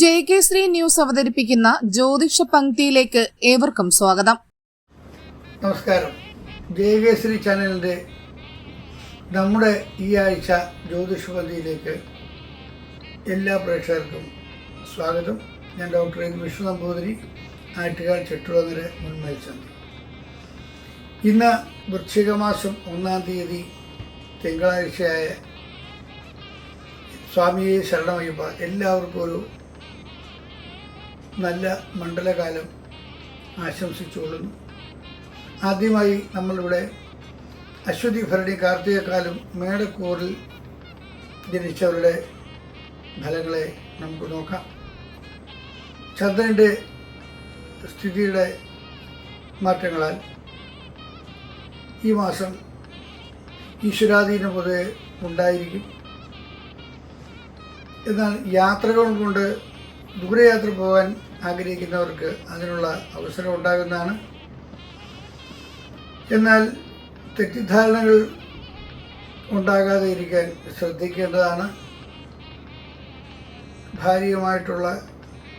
J K Shri news അവതരിപ്പിക്കുന്ന ജ്യോതിഷ പങ്ക്തിയിലേക്ക് ഏവർക്കും സ്വാഗതം. നമസ്കാരം. ജെ കെ ശ്രീ ചാനലിന്റെ നമ്മുടെ ഈ ആഴ്ച ജ്യോതിഷ പങ്ക്തിയിലേക്ക് എല്ലാ പ്രേക്ഷകർക്കും സ്വാഗതം. ഞാൻ ഡോക്ടർ എൻ വിഷ്ണു നമ്പൂതിരി ആറ്റുകാൽ ചെട്ടുളങ്ങര മുൻ മേൽശാന്തി ഇന്ന് വൃശ്ചിക മാസം ഒന്നാം തീയതി തിങ്കളാഴ്ചയായ സ്വാമിയെ ശരണമയ്യപ്പ എല്ലാവർക്കും ഒരു നല്ല മണ്ഡലകാലം ആശംസിച്ചുകൊള്ളുന്നു. ആദ്യമായി നമ്മളിവിടെ അശ്വതി ഭരണി കാർത്തികക്കാലം മേടക്കൂറിൽ ജനിച്ചവരുടെ ഫലങ്ങളെ നമുക്ക് നോക്കാം. ചന്ദ്രന്റെ സ്ഥിതിയുടെ മാറ്റങ്ങളാൽ ഈ മാസം ഈശ്വരാധീനം പൊതുവെ ഉണ്ടായിരിക്കും. എന്നാൽ യാത്രകൾ കൊണ്ട് ദൂരയാത്ര പോകാൻ ആഗ്രഹിക്കുന്നവർക്ക് അതിനുള്ള അവസരം ഉണ്ടാകുന്നതാണ്. എന്നാൽ തെറ്റിദ്ധാരണകൾ ഉണ്ടാകാതെ ഇരിക്കാൻ ശ്രദ്ധിക്കേണ്ടതാണ്. ഭാര്യയുമായിട്ടുള്ള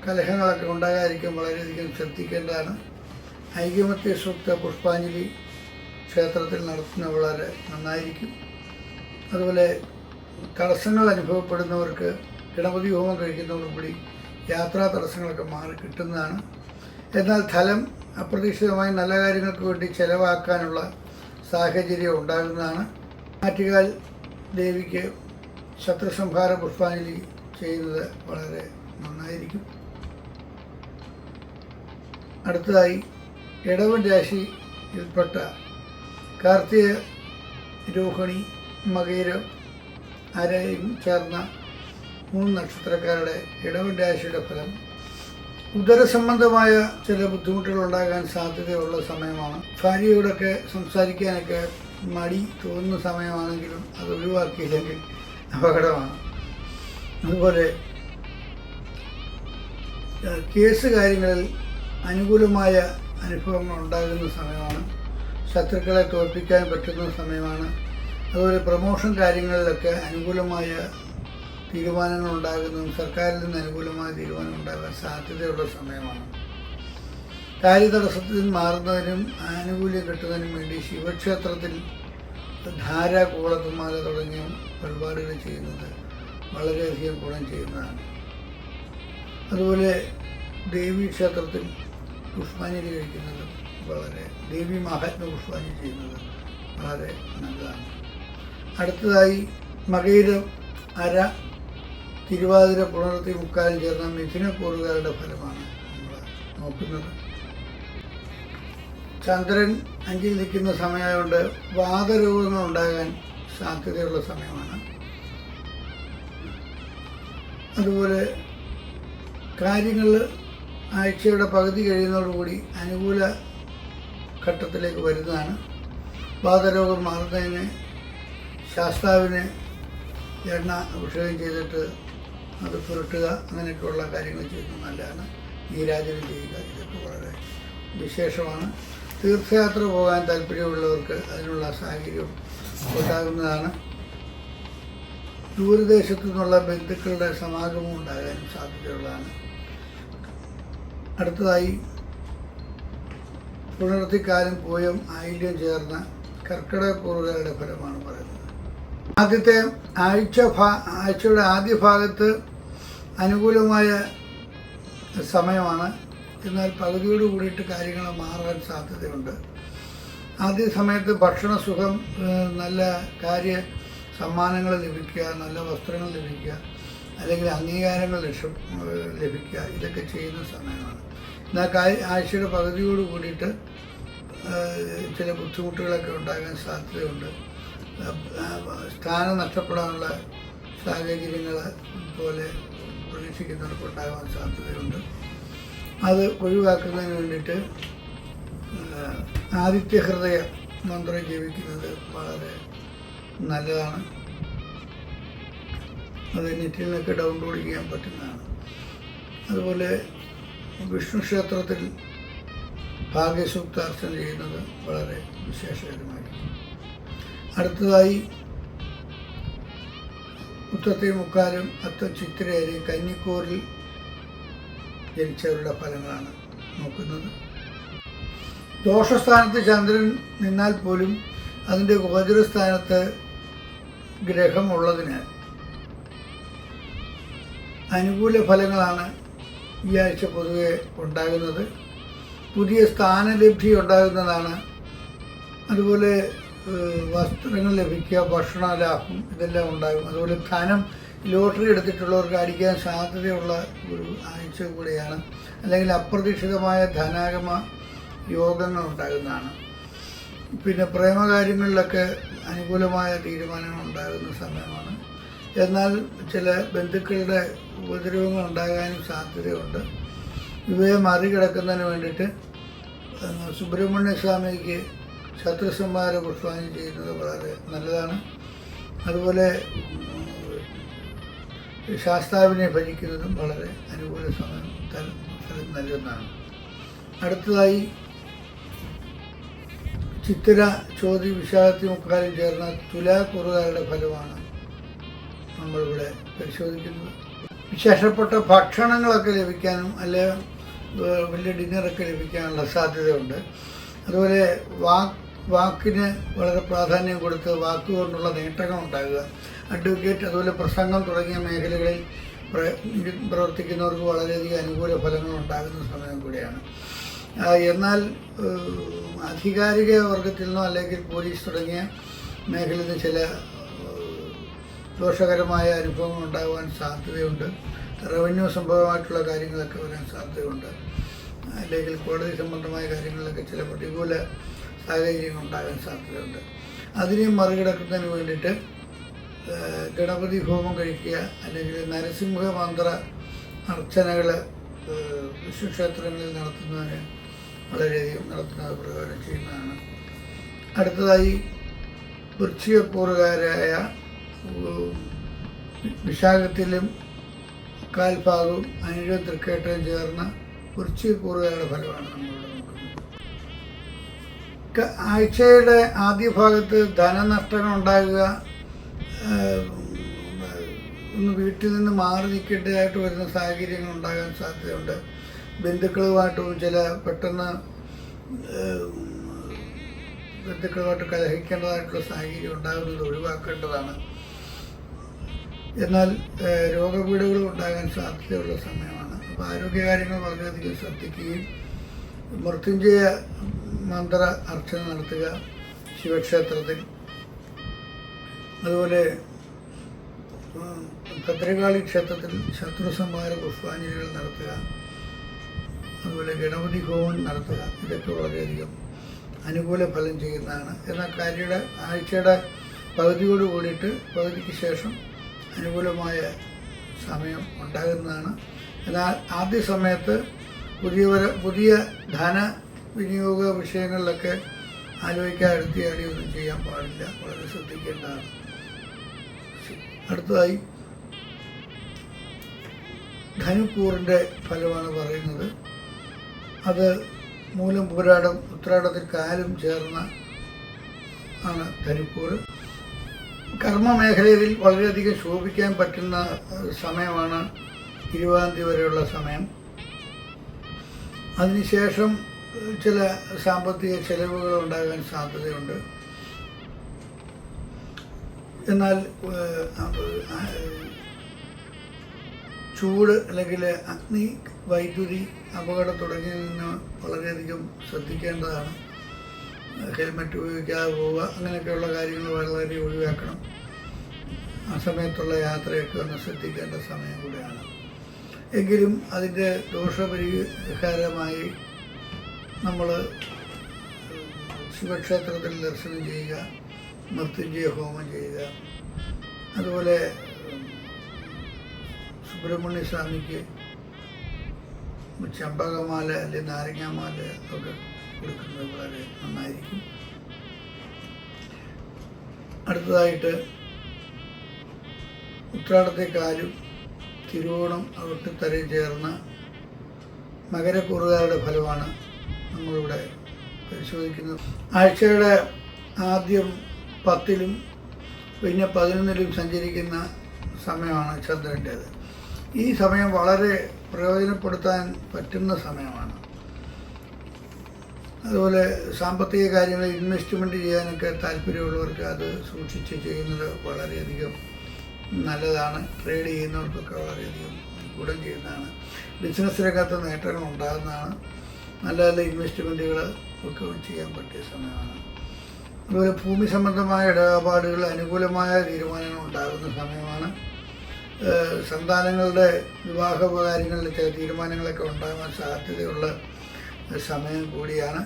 കലഹങ്ങളൊക്കെ ഉണ്ടാകാതിരിക്കാൻ വളരെയധികം ശ്രദ്ധിക്കേണ്ടതാണ്. ഐകമത്യ സൂക്ത പുഷ്പാഞ്ജലി ക്ഷേത്രത്തിൽ നടത്തുന്ന വളരെ നന്നായിരിക്കും. അതുപോലെ തടസ്സങ്ങൾ അനുഭവപ്പെടുന്നവർക്ക് ഗണപതി ഹോമം കഴിക്കുന്നതോടുകൂടി യാത്രാ തടസ്സങ്ങളൊക്കെ മാറി കിട്ടുന്നതാണ്. എന്നാൽ ഫലം അപ്രതീക്ഷിതമായി നല്ല കാര്യങ്ങൾക്ക് വേണ്ടി ചിലവാക്കാനുള്ള സാഹചര്യം ഉണ്ടാകുന്നതാണ്. ആറ്റുകാൽ ദേവിക്ക് ശത്രുസംഹാര പുഷ്പാഞ്ജലി ചെയ്യുന്നത് വളരെ നന്നായിരിക്കും. അടുത്തതായി ഇടവൻ രാശിയിൽപ്പെട്ട കാർത്തിക രോഹിണി മകയിരം ആരെയും ചേർന്ന മൂന്ന് നക്ഷത്രക്കാരുടെ ഇടവൻ രാശിയുടെ ഫലം ഉദരസംബന്ധമായ ചില ബുദ്ധിമുട്ടുകൾ ഉണ്ടാകാൻ സാധ്യതയുള്ള സമയമാണ്. ഭാര്യയോടൊക്കെ സംസാരിക്കാനൊക്കെ മടി തോന്നുന്ന സമയമാണെങ്കിലും അത് ഒഴിവാക്കിയില്ലെങ്കിൽ അപകടമാണ്. അതുപോലെ കേസ് കാര്യങ്ങളിൽ അനുകൂലമായ അനുഭവങ്ങൾ ഉണ്ടാകുന്ന സമയമാണ്. ശത്രുക്കളെ തോൽപ്പിക്കാൻ പറ്റുന്ന സമയമാണ്. അതുപോലെ പ്രമോഷൻ കാര്യങ്ങളിലൊക്കെ അനുകൂലമായ തീരുമാനങ്ങൾ ഉണ്ടാകുന്നതും സർക്കാരിൽ നിന്ന് അനുകൂലമായ തീരുമാനം ഉണ്ടാകാൻ സാധ്യതയുള്ള സമയമാണ്. കാര്യതടസ്സത്തിൽ മാറുന്നതിനും ആനുകൂല്യം കിട്ടുന്നതിനും വേണ്ടി ശിവക്ഷേത്രത്തിൽ ധാര കൂളത്തുമാല തുടങ്ങിയ പരിപാടികൾ ചെയ്യുന്നത് വളരെയധികം ഗുണം ചെയ്യുന്നതാണ്. അതുപോലെ ദേവീ ക്ഷേത്രത്തിൽ പുഷ്പാഞ്ജലി കഴിക്കുന്നത് വളരെ ദേവി മഹാത്മ പുഷ്പാഞ്ജലി ചെയ്യുന്നത് വളരെ നല്ലതാണ്. അടുത്തതായി മകയിരം അര തിരുവാതിര പുണർത്തി മുക്കാലിൽ ചേർന്ന മിഥുനക്കൂറുകാരുടെ ഫലമാണ് നമ്മൾ നോക്കുന്നത്. ചന്ദ്രൻ അഞ്ചിൽ നിൽക്കുന്ന സമയമായതുകൊണ്ട് വാദരൂപങ്ങൾ ഉണ്ടാകാൻ സാധ്യതയുള്ള സമയമാണ്. അതുപോലെ കാര്യങ്ങൾ ആഴ്ചയുടെ പകുതി കഴിയുന്നതോടുകൂടി അനുകൂല ഘട്ടത്തിലേക്ക് വരുന്നതാണ്. വാതരോഗം മാറുന്നതിന് ശാസ്താവിന് എണ്ണ അഭിഷേകം ചെയ്തിട്ട് അത് പുരട്ടുക അങ്ങനെയൊക്കെയുള്ള കാര്യങ്ങൾ ചെയ്യുന്നത് നല്ലതാണ്. നീരാജനം ചെയ്യുക ഇതൊക്കെ വളരെ വിശേഷമാണ്. തീർത്ഥയാത്ര പോകാൻ താല്പര്യമുള്ളവർക്ക് അതിനുള്ള സാഹചര്യം ഉണ്ടാകുന്നതാണ്. ദൂരദേശത്തു നിന്നുള്ള ബന്ധുക്കളുടെ സമാഗമം ഉണ്ടാകാനും സാധ്യതയുള്ളതാണ്. അടുത്തതായി പുണർത്തിക്കാലം പോയും ആയില്യം ചേർന്ന കർക്കിടകക്കൂറുകളുടെ ഫലമാണ് പറയുന്നത്. ആദ്യത്തെ ആഴ്ച ഭാ ആഴ്ചയുടെ ആദ്യ ഭാഗത്ത് അനുകൂലമായ സമയമാണ്. എന്നാൽ പകുതിയോട് കൂടിയിട്ട് കാര്യങ്ങൾ മാറാൻ സാധ്യതയുണ്ട്. ആദ്യ സമയത്ത് ഭക്ഷണ സുഖം നല്ല കാര്യ സമ്മാനങ്ങൾ ലഭിക്കുക നല്ല വസ്ത്രങ്ങൾ ലഭിക്കുക അല്ലെങ്കിൽ അംഗീകാരങ്ങൾ ലക്ഷം ലഭിക്കുക ഇതൊക്കെ ചെയ്യുന്ന സമയമാണ്. എന്നാൽ ആഴ്ചയുടെ പകുതിയോട് കൂടിയിട്ട് ചില ബുദ്ധിമുട്ടുകളൊക്കെ ഉണ്ടാകാൻ സാധ്യതയുണ്ട്. സ്ഥാനം നഷ്ടപ്പെടാനുള്ള സാഹചര്യങ്ങൾ പോലെ പ്രതീക്ഷിക്കുന്നവർക്ക് ഉണ്ടാകാൻ സാധ്യതയുണ്ട്. അത് ഒഴിവാക്കുന്നതിന് വേണ്ടിയിട്ട് ആദിത്യ ഹൃദയ മന്ത്രം ജീവിക്കുന്നത് വളരെ നല്ലതാണ്. അത് നെറ്റിൽ നിന്നൊക്കെ ഡൗൺലോഡ് ചെയ്യാൻ പറ്റുന്നതാണ്. അതുപോലെ വിഷ്ണു ക്ഷേത്രത്തിൽ ഭാഗ്യസൂക്താർച്ചന ചെയ്യുന്നത് വളരെ വിശേഷകരമായിരിക്കും. അടുത്തതായി ഉത്തത്തെ മുക്കാലും അത്തം ചിത്തിരേരി കന്നിക്കൂറിൽ ജനിച്ചവരുടെ ഫലങ്ങളാണ് നോക്കുന്നത്. ദോഷസ്ഥാനത്ത് ചന്ദ്രൻ നിന്നാൽ പോലും അതിന്റെ ഗോചരസ്ഥാനത്ത് ഗ്രഹമുള്ളതിനാൽ അനുകൂല ഫലങ്ങളാണ് ഈ ആഴ്ച പൊതുവെ ഉണ്ടാകുന്നത്. പുതിയ സ്ഥാനലബ്ധി ഉണ്ടാകുന്നതാണ്. അതുപോലെ വസ്ത്രങ്ങൾ ലഭിക്കുക ഭക്ഷണ ലാഭം ഇതെല്ലാം ഉണ്ടാകും. അതുപോലെ ധനം ലോട്ടറി എടുത്തിട്ടുള്ളവർക്ക് അടിക്കാൻ സാധ്യതയുള്ള ഒരു ആഴ്ച കൂടിയാണ്. അല്ലെങ്കിൽ അപ്രതീക്ഷിതമായ ധനാഗമ യോഗങ്ങൾ ഉണ്ടാകുന്നതാണ്. പിന്നെ പ്രേമകാര്യങ്ങളിലൊക്കെ അനുകൂലമായ തീരുമാനങ്ങൾ ഉണ്ടാകുന്ന സമയമാണ്. എന്നാൽ ചില ബന്ധുക്കളുടെ ഉപദ്രവങ്ങൾ ഉണ്ടാകാനും സാധ്യതയുണ്ട്. ഇവയെ മറികടക്കുന്നതിന് വേണ്ടിയിട്ട് സുബ്രഹ്മണ്യ സ്വാമിക്ക് ശത്രുസംഹാര പുഷ്പാഞ്ജലി ചെയ്യുന്നത് വളരെ നല്ലതാണ്. അതുപോലെ ശാസ്താവിനെ ഭജിക്കുന്നതും വളരെ അനുകൂല സമയം ഫലം നൽകുന്നതാണ്. അടുത്തതായി ചിത്തിര ചോതി വിശാദത്തി മുക്കാലും ചേർന്ന തുലാക്കുറുകാരുടെ ഫലമാണ് നമ്മളിവിടെ പരിശോധിക്കുന്നത്. വിശേഷപ്പെട്ട ഭക്ഷണങ്ങളൊക്കെ ലഭിക്കാനും അല്ലെ വലിയ ഡിന്നറൊക്കെ ലഭിക്കാനുള്ള സാധ്യതയുണ്ട്. അതുപോലെ വാക്ക് വാക്കിന് വളരെ പ്രാധാന്യം കൊടുത്ത് വാക്കുകൊണ്ടുള്ള നേട്ടങ്ങൾ ഉണ്ടാകുക അഡ്വക്കേറ്റ് അതുപോലെ പ്രസംഗം തുടങ്ങിയ മേഖലകളിൽ പ്രവർത്തിക്കുന്നവർക്ക് വളരെയധികം അനുകൂല ഫലങ്ങൾ ഉണ്ടാകുന്ന സമയം കൂടിയാണ്. എന്നാൽ ആധികാരിക വർഗത്തിൽ നിന്നോ അല്ലെങ്കിൽ പോലീസ് തുടങ്ങിയ മേഖലയിൽ നിന്ന് ചില ദോഷകരമായ അനുഭവങ്ങൾ ഉണ്ടാകുവാൻ സാധ്യതയുണ്ട്. റവന്യൂ സംഭവമായിട്ടുള്ള കാര്യങ്ങളൊക്കെ വരാൻ സാധ്യതയുണ്ട്. അല്ലെങ്കിൽ കോടതി സംബന്ധമായ കാര്യങ്ങളിലൊക്കെ ചില പ്രതികൂല സാഹചര്യങ്ങൾ ഉണ്ടാകാൻ സാധ്യതയുണ്ട്. അതിനെ മറികടക്കുന്നതിന് വേണ്ടിയിട്ട് ഗണപതി ഹോമം കഴിക്കുക അല്ലെങ്കിൽ നരസിംഹ മന്ത്ര അർച്ചനകൾ വിശ്വക്ഷേത്രങ്ങളിൽ നടത്തുന്നതിന് വളരെയധികം നടത്തുന്നത് പ്രകാരം ചെയ്യുന്നതാണ്. അടുത്തതായി വൃശ്ചികക്കൂറുകാരായ ഉം, വിശാഖത്തിലും കാൽഭാഗവും അനിഴ തൃക്കേട്ടയും ചേർന്ന വൃശ്ചികക്കൂറുകാരുടെ ഫലമാണ് നമ്മളിവിടെ നോക്കുന്നത്. ആഴ്ചയുടെ ആദ്യ ഭാഗത്ത് ധനനഷ്ടങ്ങൾ ഉണ്ടാകുക ഒന്ന് വീട്ടിൽ നിന്ന് മാറി നിൽക്കേണ്ടതായിട്ട് വരുന്ന സാഹചര്യങ്ങൾ ഉണ്ടാകാൻ സാധ്യതയുണ്ട്. ബന്ധുക്കളുമായിട്ടും ചില പെട്ടെന്ന് ബന്ധുക്കളുമായിട്ട് കലഹിക്കേണ്ടതായിട്ടുള്ള സാഹചര്യം ഉണ്ടാകുന്നത് ഒഴിവാക്കേണ്ടതാണ്. എന്നാൽ ഏഹ്, രോഗപീഠകളും ഉണ്ടാകാൻ സാധ്യതയുള്ള സമയമാണ്. അപ്പോൾ ആരോഗ്യകാര്യങ്ങൾ വളരെയധികം ശ്രദ്ധിക്കുകയും മൃത്യുഞ്ജയ മന്ത്ര അർച്ചന നടത്തുക ശിവക്ഷേത്രത്തിൽ. അതുപോലെ ഭദ്രകാളി ക്ഷേത്രത്തിൽ ശത്രുസംഹാര പുഷ്പാഞ്ജലികൾ നടത്തുക. അതുപോലെ ഗണപതി ഹോമം നടത്തുക. ഇതൊക്കെ വളരെയധികം അനുകൂല ഫലം ചെയ്യുന്നതാണ്. എന്നാൽ കാര്യയുടെ ആഴ്ചയുടെ പകുതിയോട് കൂടിയിട്ട് പകുതിക്ക് ശേഷം അനുകൂലമായ സമയം ഉണ്ടാകുന്നതാണ്. എന്നാൽ ആദ്യ സമയത്ത് പുതിയ പുതിയ ധന വിനിയോഗ വിഷയങ്ങളിലൊക്കെ ആലോചിക്കാൻ അടുത്തിയാടി ഒന്നും ചെയ്യാൻ പാടില്ല. വളരെ ശ്രദ്ധിക്കേണ്ടതാണ്. അടുത്തതായി ധനുക്കൂറിന്റെ ഫലമാണ് പറയുന്നത്. അത് മൂലം പൂരാടം ഉത്രാടത്തിൽ കാലും ചേർന്ന ആണ് ധനുക്കൂർ കർമ്മ മേഖലയിൽ വളരെയധികം ശോഭിക്കാൻ പറ്റുന്ന സമയമാണ് ഇരുപതാം തീയതി വരെയുള്ള സമയം. അതിനുശേഷം ചില സാമ്പത്തിക ചെലവുകൾ ഉണ്ടാകാൻ സാധ്യതയുണ്ട്. എന്നാൽ ചൂട് അല്ലെങ്കിൽ അഗ്നി വൈദ്യുതി അപകടം തുടങ്ങിയതിൽ നിന്ന് വളരെയധികം ശ്രദ്ധിക്കേണ്ടതാണ്. ഹെൽമെറ്റ് ഉപയോഗിക്കാതെ പോവുക അങ്ങനെയൊക്കെയുള്ള കാര്യങ്ങൾ വളരെ ഒഴിവാക്കണം. ആ സമയത്തുള്ള യാത്രയൊക്കെ ഒന്ന് ശ്രദ്ധിക്കേണ്ട സമയം കൂടിയാണ്. എങ്കിലും അതിന്റെ ദോഷപരിഹാരമായി നമ്മൾ ശിവക്ഷേത്രത്തിൽ ദർശനം ചെയ്യുക മൃത്യുഞ്ജയ ഹോമം ചെയ്യുക. അതുപോലെ സുബ്രഹ്മണ്യ സ്വാമിക്ക് ചമ്പകമാല അല്ലെങ്കിൽ നാരങ്ങാമാല ഒക്കെ കൊടുക്കുന്നത് വളരെ നന്നായിരിക്കും. അടുത്തതായിട്ട് ഉത്രാടത്തെക്കാലും തിരുവോണം അവിട്ടത്തരയും ചേർന്ന മകരക്കൂറുകാരുടെ ഫലമാണ് നമ്മളിവിടെ പരിശോധിക്കുന്നത് ആഴ്ചയുടെ ആദ്യം പത്തിലും പിന്നെ പതിനൊന്നിലും സഞ്ചരിക്കുന്ന സമയമാണ് ചന്ദ്രന്റേത്. ഈ സമയം വളരെ പ്രയോജനപ്പെടുത്താൻ പറ്റുന്ന സമയമാണ്. അതുപോലെ സാമ്പത്തിക കാര്യങ്ങൾ ഇൻവെസ്റ്റ്മെന്റ് ചെയ്യാനൊക്കെ താല്പര്യമുള്ളവർക്ക് അത് സൂക്ഷിച്ച് ചെയ്യുന്നത് വളരെയധികം നല്ലതാണ്. ട്രേഡ് ചെയ്യുന്നവർക്കൊക്കെ വളരെയധികം ഗുണം ചെയ്യുന്നതാണ്. ബിസിനസ് രംഗത്ത് നേട്ടങ്ങൾ ഉണ്ടാകുന്നതാണ് നല്ല നല്ല ഇൻവെസ്റ്റ്മെന്റുകൾ ഒക്കെ ചെയ്യാൻ പറ്റിയ സമയമാണ്. അതുപോലെ ഭൂമി സംബന്ധമായ ഇടപാടുകൾ അനുകൂലമായ തീരുമാനങ്ങൾ ഉണ്ടാകുന്ന സമയമാണ്. സന്താനങ്ങളുടെ വിവാഹോപകാര്യങ്ങളിൽ ചില തീരുമാനങ്ങളൊക്കെ ഉണ്ടാകാൻ സാധ്യതയുള്ള സമയം കൂടിയാണ്.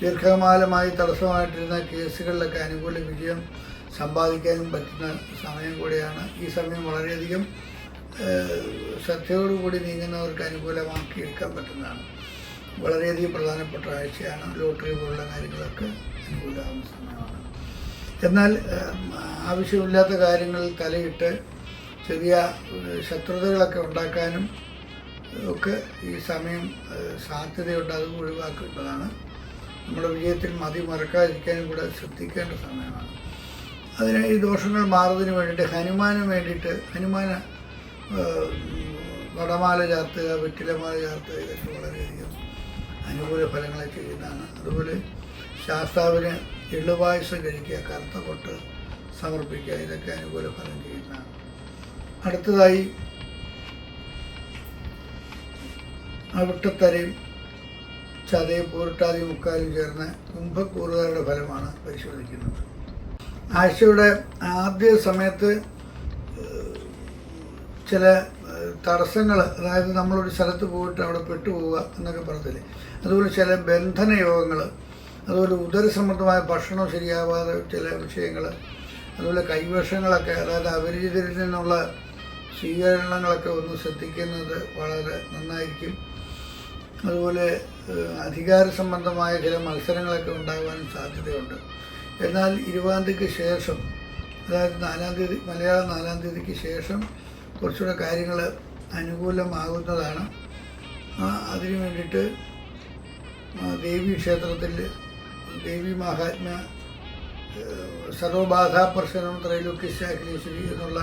ദീർഘകാലമായി തടസ്സമായിട്ടിരുന്ന കേസുകളിലൊക്കെ അനുകൂല വിജയം സമ്പാദിക്കാനും പറ്റുന്ന സമയം കൂടിയാണ്. ഈ സമയം വളരെയധികം ശ്രദ്ധയോടുകൂടി നീങ്ങുന്നവർക്ക് അനുകൂലമാക്കി എടുക്കാൻ പറ്റുന്നതാണ്. വളരെയധികം പ്രധാനപ്പെട്ട ആഴ്ചയാണ് ലോട്ടറി പോലുള്ള കാര്യങ്ങളൊക്കെ അനുകൂലമാകുന്ന സമയമാണ് എന്നാൽ ആവശ്യമില്ലാത്ത കാര്യങ്ങളിൽ തലയിട്ട് ചെറിയ ശത്രുതകളൊക്കെ ഉണ്ടാക്കാനും ഒക്കെ ഈ സമയം സാധ്യതയുണ്ട്. അത് ഒഴിവാക്കേണ്ടതാണ്. നമ്മുടെ വിജയത്തിൽ മതി മറക്കാതിരിക്കാനും കൂടെ ശ്രദ്ധിക്കേണ്ട സമയമാണ്. അതിന് ഈ ദോഷങ്ങൾ മാറുന്നതിന് വേണ്ടിയിട്ട് ഹനുമാന് വേണ്ടിയിട്ട് ഹനുമാന് വടമാല ചാർത്തുക വെറ്റിലമാല ചാർത്തുക ഇതൊക്കെ വളരെയധികം അനുകൂല ഫലങ്ങളെ ചെയ്യുന്നതാണ്. അതുപോലെ ശാസ്താവിന് എള്ളുപായസം കഴിക്കുക കറുത്ത കൊട്ട് സമർപ്പിക്കുക ഇതൊക്കെ അനുകൂല ഫലം ചെയ്യുന്നതാണ്. അടുത്തതായി അവിട്ടത്തരയും ചതയും പൂരട്ടാതി മുക്കാലും ചേർന്ന് കുംഭക്കൂറുകാരുടെ ഫലമാണ് പരിശോധിക്കുന്നത്. ആഴ്ചയുടെ ആദ്യ സമയത്ത് ചില തടസ്സങ്ങൾ അതായത് നമ്മളൊരു സ്ഥലത്ത് പോയിട്ട് അവിടെ പെട്ടുപോവുക എന്നൊക്കെ പറഞ്ഞില്ലേ? അതുപോലെ ചില ബന്ധന യോഗങ്ങൾ അതുപോലെ ഉദരസമൃദ്ധമായ ഭക്ഷണം ശരിയാവാതെ ചില വിഷയങ്ങൾ അതുപോലെ കൈവശങ്ങളൊക്കെ അതായത് അപരിചിതരിൽ നിന്നുള്ള സ്വീകരണങ്ങളൊക്കെ ഒന്ന് ശ്രദ്ധിക്കുന്നത് വളരെ നന്നായിരിക്കും. അതുപോലെ അധികാര സംബന്ധമായ ചില മത്സരങ്ങളൊക്കെ ഉണ്ടാകാനും സാധ്യതയുണ്ട്. എന്നാൽ ഇരുപതാം തീയതിക്ക് ശേഷം അതായത് നാലാം തീയതി മലയാളം നാലാം തീയതിക്ക് ശേഷം കുറച്ചുകൂടെ കാര്യങ്ങൾ അനുകൂലമാകുന്നതാണ്. അതിനു വേണ്ടിയിട്ട് ദേവി ക്ഷേത്രത്തിൽ ദേവി മഹാത്മ്യ ഏഹ്, സർവബാധാപ്രശനം ത്രൈലോക്യശാഖലേശ്വരി എന്നുള്ള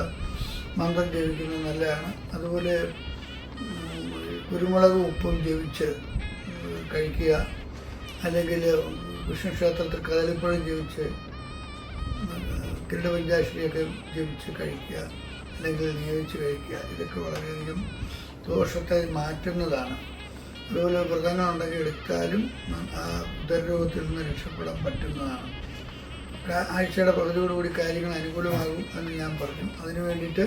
മന്ത്രം ജപിക്കുന്നത് നല്ലതാണ്. അതുപോലെ കുരുമുളക് ഉപ്പും ജപിച്ച് കഴിക്കുക. അല്ലെങ്കിൽ വിഷ്ണു ക്ഷേത്രത്തിൽ കദളിപ്പഴം ജപിച്ച് കിരീടപഞ്ചാശ്രീയൊക്കെ ജപിച്ച് കഴിക്കുക. അല്ലെങ്കിൽ നിയോഗിച്ച് കഴിക്കുക. ഇതൊക്കെ വളരെയധികം ദോഷത്തെ മാറ്റുന്നതാണ്. അതുപോലെ വ്രതങ്ങളുണ്ടെങ്കിൽ എടുത്താലും ആ ഉദരരോഗത്തിൽ നിന്ന് രക്ഷപ്പെടാൻ പറ്റുന്നതാണ്. ആഴ്ചയുടെ പകുതിയോടുകൂടി കാര്യങ്ങൾ അനുകൂലമാകും എന്ന് ഞാൻ പറഞ്ഞു. അതിനു വേണ്ടിയിട്ട്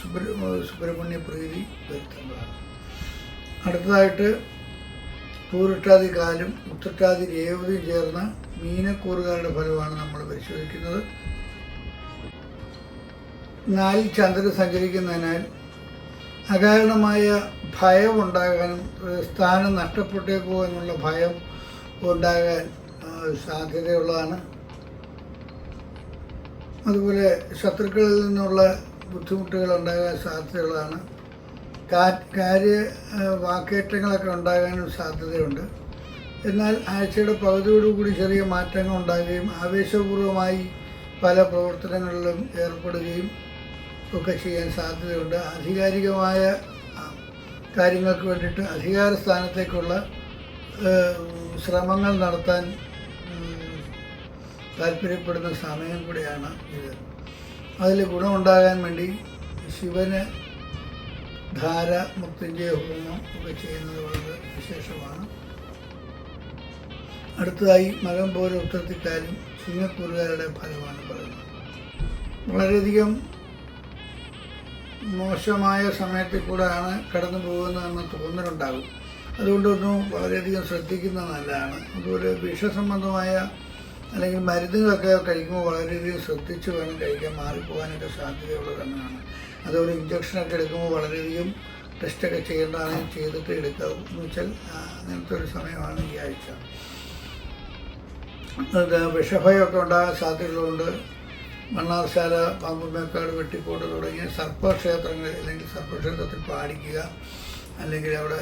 സുബ്ര സുബ്രഹ്മണ്യ പ്രീതി വരുത്തേണ്ടതാണ്. അടുത്തതായിട്ട് പൂരിട്ടാതി കാലും ഉത്രട്ടാതി രേവതിയും ചേർന്ന മീനക്കൂറുകാരുടെ ഫലമാണ് നമ്മൾ പരിശോധിക്കുന്നത്. നാലിൽ ചന്ദ്രൻ സഞ്ചരിക്കുന്നതിനാൽ അകാരണമായ ഭയം ഉണ്ടാകാനും സ്ഥാനം നഷ്ടപ്പെട്ടേക്കോ എന്നുള്ള ഭയം ഉണ്ടാകാൻ സാധ്യതയുള്ളതാണ്. അതുപോലെ ശത്രുക്കളിൽ നിന്നുള്ള ബുദ്ധിമുട്ടുകൾ ഉണ്ടാകാൻ സാധ്യതയുള്ളതാണ്. കാര്യ വാക്കേറ്റങ്ങളൊക്കെ ഉണ്ടാകാനും സാധ്യതയുണ്ട്. എന്നാൽ ആഴ്ചയുടെ പകുതിയോടുകൂടി ചെറിയ മാറ്റങ്ങൾ ഉണ്ടാകുകയും ആവേശപൂർവമായി പല പ്രവർത്തനങ്ങളിലും ഏർപ്പെടുകയും ഒക്കെ ചെയ്യാൻ സാധ്യതയുണ്ട്. ആധികാരികമായ കാര്യങ്ങൾക്ക് വേണ്ടിയിട്ട് അധികാര സ്ഥാനത്തേക്കുള്ള ശ്രമങ്ങൾ നടത്താൻ താല്പര്യപ്പെടുന്ന സമയം കൂടിയാണ് ഇത്. അതിൽ ഗുണമുണ്ടാകാൻ വേണ്ടി ശിവന് ധാര മുത്തിന്റെ ഹോമം ഒക്കെ ചെയ്യുന്നത് വളരെ വിശേഷമാണ്. അടുത്തതായി മകം പോലെ ഉത്തരത്തിക്കാരും സിംഗപ്പൂരുകാരുടെ ഫലമാണ് പറയുന്നത്. വളരെയധികം മോശമായ സമയത്തിൽ കൂടെയാണ് കടന്നു പോകുന്നതെന്ന് തോന്നലുണ്ടാകും. അതുകൊണ്ടൊന്നും വളരെയധികം ശ്രദ്ധിക്കുന്നത് നല്ലതാണ്. അതുപോലെ വിഷസംബന്ധമായ അല്ലെങ്കിൽ മരുന്നുകളൊക്കെ കഴിക്കുമ്പോൾ വളരെയധികം ശ്രദ്ധിച്ച് വേണം കഴിക്കാൻ മാറിപ്പോകാനൊക്കെ സാധ്യതയുള്ളത് തന്നെയാണ്. അതുപോലെ ഇഞ്ചക്ഷനൊക്കെ എടുക്കുമ്പോൾ വളരെയധികം ടെസ്റ്റൊക്കെ ചെയ്യേണ്ടതാണ് ചെയ്തിട്ട് എടുക്കാവും. എന്ന് വെച്ചാൽ അങ്ങനത്തെ ഒരു സമയമാണ് ഈ ആഴ്ച. വിഷഭയമൊക്കെ ഉണ്ടാകാൻ സാധ്യതകളുണ്ട് മണ്ണാർശാല പാമ്പുമേക്കാട് വെട്ടിക്കോട് തുടങ്ങിയ സർപ്പക്ഷേത്രങ്ങൾ അല്ലെങ്കിൽ സർപ്പക്ഷേത്രത്തിൽ പാടിക്കുക അല്ലെങ്കിൽ അവിടെ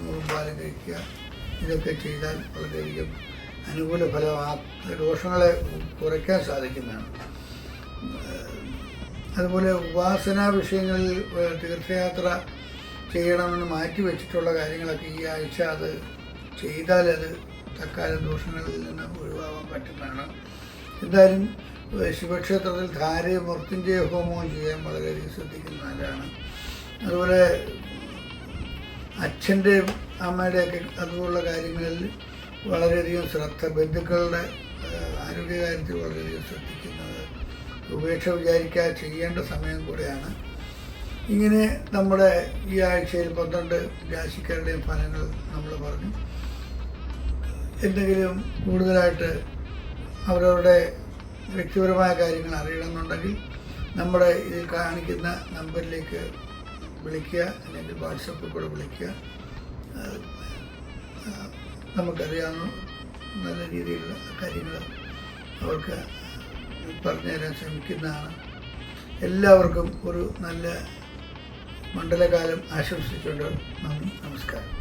നൂറുമ്പാലം കഴിക്കുക ഇതൊക്കെ ചെയ്താൽ വളരെയധികം അനുകൂല ഫലം ആ ദോഷങ്ങളെ കുറയ്ക്കാൻ സാധിക്കുന്നതാണ്. അതുപോലെ ഉപാസനാ വിഷയങ്ങളിൽ തീർത്ഥയാത്ര ചെയ്യണമെന്ന് മാറ്റി വെച്ചിട്ടുള്ള കാര്യങ്ങളൊക്കെ ഈ ആഴ്ച അത് ചെയ്താലത് തക്കാലം ദോഷങ്ങളിൽ നിന്ന് ഒഴിവാകാൻ പറ്റുന്നതാണ്. എന്തായാലും ശിവക്ഷേത്രത്തിൽ ധാരയും മൃത്യുഞ്ജയ ഹോമവും ചെയ്യാൻ വളരെയധികം ശ്രദ്ധിക്കുന്ന ആരാണ്? അതുപോലെ അച്ഛന്റെയും അമ്മയുടെയൊക്കെ അതുപോലുള്ള കാര്യങ്ങളിൽ വളരെയധികം ശ്രദ്ധ ബന്ധുക്കളുടെ ആരോഗ്യകാര്യത്തിൽ വളരെയധികം ശ്രദ്ധിക്കുന്നത് ഉപേക്ഷ വിചാരിക്കാതെ ചെയ്യേണ്ട സമയം കൂടെയാണ്. ഇങ്ങനെ നമ്മുടെ ഈ ആഴ്ചയിൽ പന്ത്രണ്ട് രാശിക്കാരുടെയും ഫലങ്ങൾ നമ്മൾ പറഞ്ഞു. എന്തെങ്കിലും കൂടുതലായിട്ട് അവരവരുടെ വ്യക്തിപരമായ കാര്യങ്ങൾ അറിയണമെന്നുണ്ടെങ്കിൽ നമ്മുടെ ഇതിൽ കാണിക്കുന്ന നമ്പറിലേക്ക് വിളിക്കുക അല്ലെങ്കിൽ വാട്സപ്പിൽ കൂടെ വിളിക്കുക. നമുക്കറിയാവുന്ന നല്ല രീതിയിലുള്ള കാര്യങ്ങൾ അവർക്ക് പറഞ്ഞു തരാൻ ശ്രമിക്കുന്നതാണ്. എല്ലാവർക്കും ഒരു നല്ല മണ്ഡലകാലം ആശംസിച്ചുകൊണ്ട് നന്ദി നമസ്കാരം.